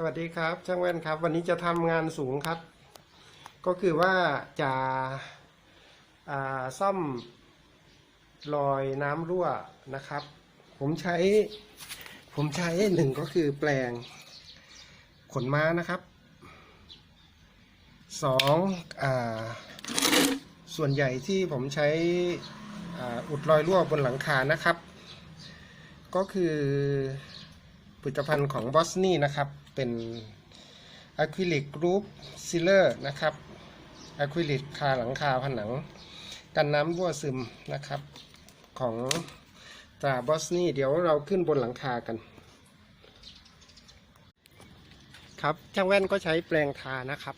สวัสดีครับ ช่างแว่นครับ วันนี้จะทำงานสูงครับ ก็คือว่าจะาซ่อมรอยน้ำรั่วนะครับ ผมใช้ ผมใช้หนึ่งก็คือแปลงขนม้านะครับสองอส่วนใหญ่ที่ผมใช้ออุดรอยรั่วบนหลังคานะครับ ก็คือ ผลิตภัณฑ์ของบอสนี่นะครับ เป็นอะคริลิกรูปซิลเลอร์นะครับอะคริลิกคาหลังคาผนัง กันน้ำรั่วซึมนะครับของตราบอสนี่เดี๋ยวเราขึ้นบนหลังคากัน ครับช่างแว่นก็ใช้แปรงทานะครับ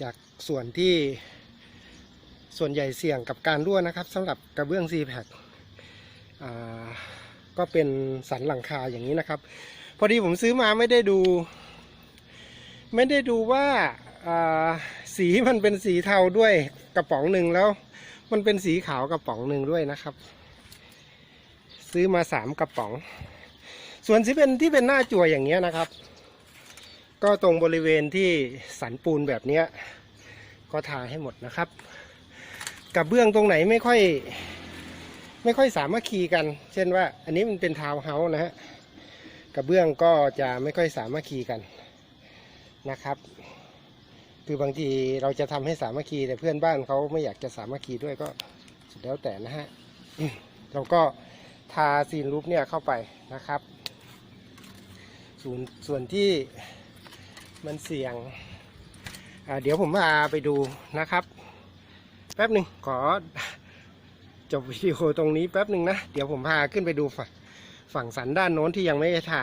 จากส่วนที่ส่วนใหญ่เสี่ยงกับการรั่วนะครับสำหรับกระเบื้อง c p a c อ่า ก็เป็นสันหลังคาอย่างนี้นะครับ พอดีผมซื้อมาไม่ได้ดู ไม่ได้ดูว่าสีมันเป็นสีเทาด้วยกระป๋องหนึ่งแล้ว มันเป็นสีขาวกระป๋องหนึ่งด้วยนะครับ ซื้อมาสามกระป๋อง ส่วนที่เป็นที่เป็นหน้าจั่วอย่างเงี้ยนะครับ ก็ตรงบริเวณที่สันปูนแบบเนี้ยก็ทาให้หมดนะครับกระเบื้องตรงไหนไม่ค่อย ไม่ค่อยสามัคคีกัน เช่นว่า อันนี้มันเป็นทาวน์เฮาส์นะฮะกระเบื้องก็จะไม่ค่อยสามัคคีกันนะครับ คือบางทีเราจะทำให้สามัคคีแต่เพื่อนบ้านเขาไม่อยากจะสามัคคีด้วยก็สุดแล้วแต่นะฮะเราก็ทาซีนรูปเนี่ยเข้าไปนะครับ ส่วนส่วนที่มันเสี่ยงเดี๋ยวผมพาไปดูนะครับ แป๊บหนึ่งขอ จบวิดีโอตรงนี้แป๊บหนึ่งนะ เดี๋ยวผมพาขึ้นไปดูฝั่งฝั่งสันด้านโน้นที่ยังไม่ได้ทา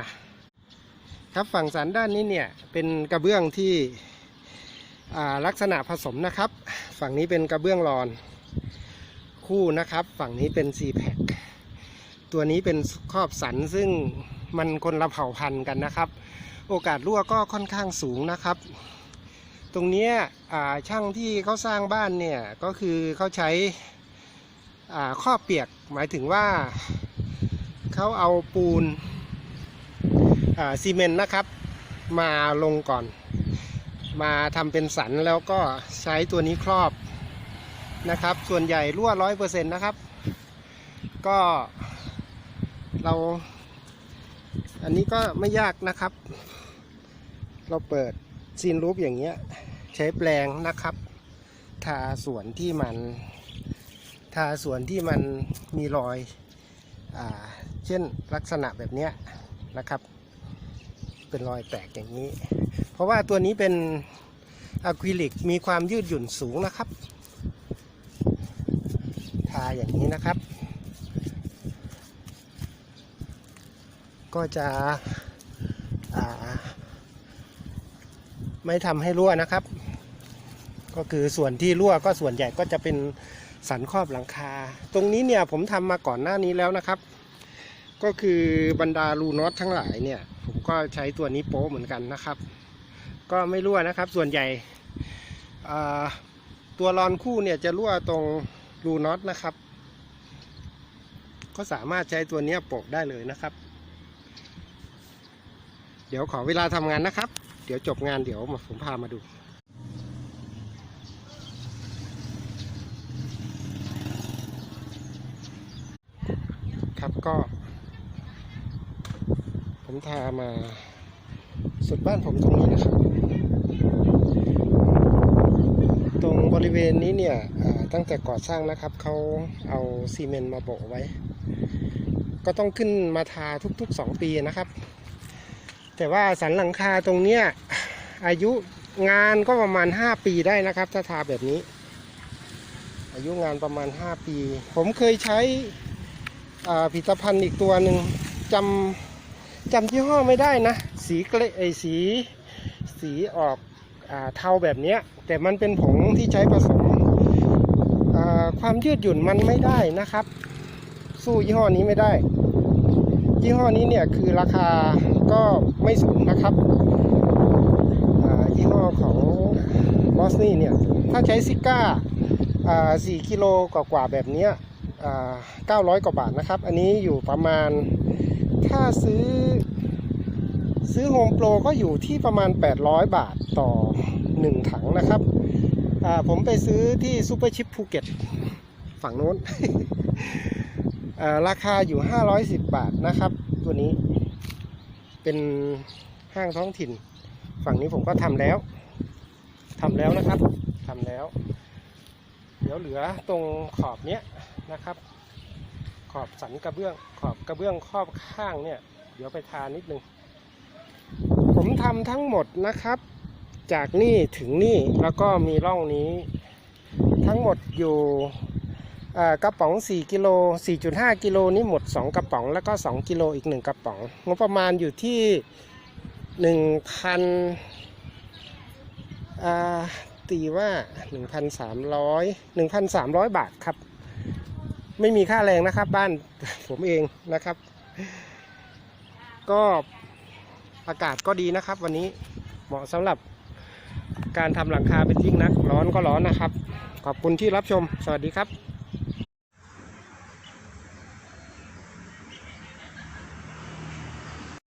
ครับฝั่งสันด้านนี้เนี่ยเป็นกระเบื้องที่ลักษณะผสมนะครับ ฝั่งนี้เป็นกระเบื้องรอนคู่นะครับ ฝั่งนี้เป็น c p a c ตัวนี้เป็นครอบสันซึ่งมันคนละเผ่าพันธุ์กันนะครับ โอกาสรั่วก็ค่อนข้างสูงนะครับ ตรงนี้ช่างที่เขาสร้างบ้านเนี่ยก็คือเขาใช้ ข้อเปียกหมายถึงว่าเขาเอาปูนซีเมนต์นะครับ มาลงก่อน มาทำเป็นสันแล้วก็ใช้ตัวนี้ครอบนะครับ ส่วนใหญ่รั่วร้อยเปอร์เซ็นต์นะครับ ก็เรา อันนี้ก็ไม่ยากนะครับ เราเปิดซีนรูปอย่างเงี้ย ใช้แปลงนะครับ ทาส่วนที่มัน ทาส่วนที่มันมีรอยอเช่นลักษณะแบบนี้นะครับ เป็นรอยแตกอย่างนี้ เพราะว่าตัวนี้เป็นอะคริลิกมีความยืดหยุ่นสูงนะครับ ทาอย่างนี้นะครับ ก็จะไม่ทำให้รั่วนะครับ ก็คือส่วนที่รั่วก็ส่วนใหญ่ก็จะเป็น สันครอบหลังคา ตรงนี้เนี่ยผมทำมาก่อนหน้านี้แล้วนะครับ ก็คือบรรดารูน็อตทั้งหลายเนี่ย ผมก็ใช้ตัวนี้โป๊ะเหมือนกันนะครับ ก็ไม่รั่วนะครับ ส่วนใหญ่ตัวรอนคู่เนี่ยจะรั่วตรงรูน็อตนะครับ ก็สามารถใช้ตัวนี้โปะได้เลยนะครับ เดี๋ยวขอเวลาทำงานนะครับ เดี๋ยวจบงานเดี๋ยวมาผมพามาดู ครับก็ ผมทามาสุดบ้านผมตรงนี้นะครับ ตรงบริเวณนี้เนี่ยตั้งแต่ก่อสร้างนะครับเขาเอาซีเมนต์มาโบกไว้ ก็ต้องขึ้นมาทาทุกๆ 2 ปีนะครับ แต่ว่าสันหลังคาตรงเนี้ยอายุงานก็ประมาณ 5 ปีได้นะครับ ถ้าทาแบบนี้ อายุงานประมาณ 5 ปี ผมเคยใช้ ผลิตภัณฑ์อีกตัวหนึ่งจำจำที่ห้อไม่ได้นะ สีเกลไอสีสีออกอเทาแบบนี้แต่มันเป็นผงที่ใช้ผสมความยืดหยุ่นมันไม่ได้นะครับ สู้ยี่ห้อนี้ไม่ได้ ยี่ห้อนี้เนี่ยคือราคาก็ไม่สูงนะครับยี่ห้อของบอสนี่เนี่ยถ้าใช้ซิก้าอ่า4กิโลกว่าๆแบบนี้ 900 กว่าบาทนะครับ อันนี้อยู่ประมาณถ้าซื้อซื้อโฮมโปรก็อยู่ที่ประมาณ 800 บาทต่อ 1 ถังนะครับ ผมไปซื้อที่ซูเปอร์ชิปภูเก็ตฝั่งโน้น ราคาอยู่ 510 บาทนะครับ ตัวนี้เป็นห้างท้องถิ่น ฝั่งนี้ผมก็ทำแล้วทำแล้วนะครับทำแล้ว เดี๋ยวเหลือตรงขอบเนี้ย นะครับ ขอบสันกระเบื้อง ขอบกระเบื้องครอบข้างเนี่ย เดี๋ยวไปทานิดนึง ผมทำทั้งหมดนะครับ จากนี่ถึงนี่แล้วก็มีร่องนี้ ทั้งหมดอยู่กระป๋อง 4 กิโล 4.5 กิโลนี่หมด 2 กระป๋องแล้วก็ 2 กิโลอีก 1 กระป๋อง งบประมาณอยู่ที่ 1,000ตีว่า 1,300 1,300 บาทครับ ไม่มีค่าแรงนะครับ บ้านผมเองนะครับ ก็อากาศก็ดีนะครับ วันนี้เหมาะสำหรับการทำหลังคาเป็นยิ่งนัก ร้อนก็ร้อนนะครับ ขอบคุณที่รับชม สวัสดีครับ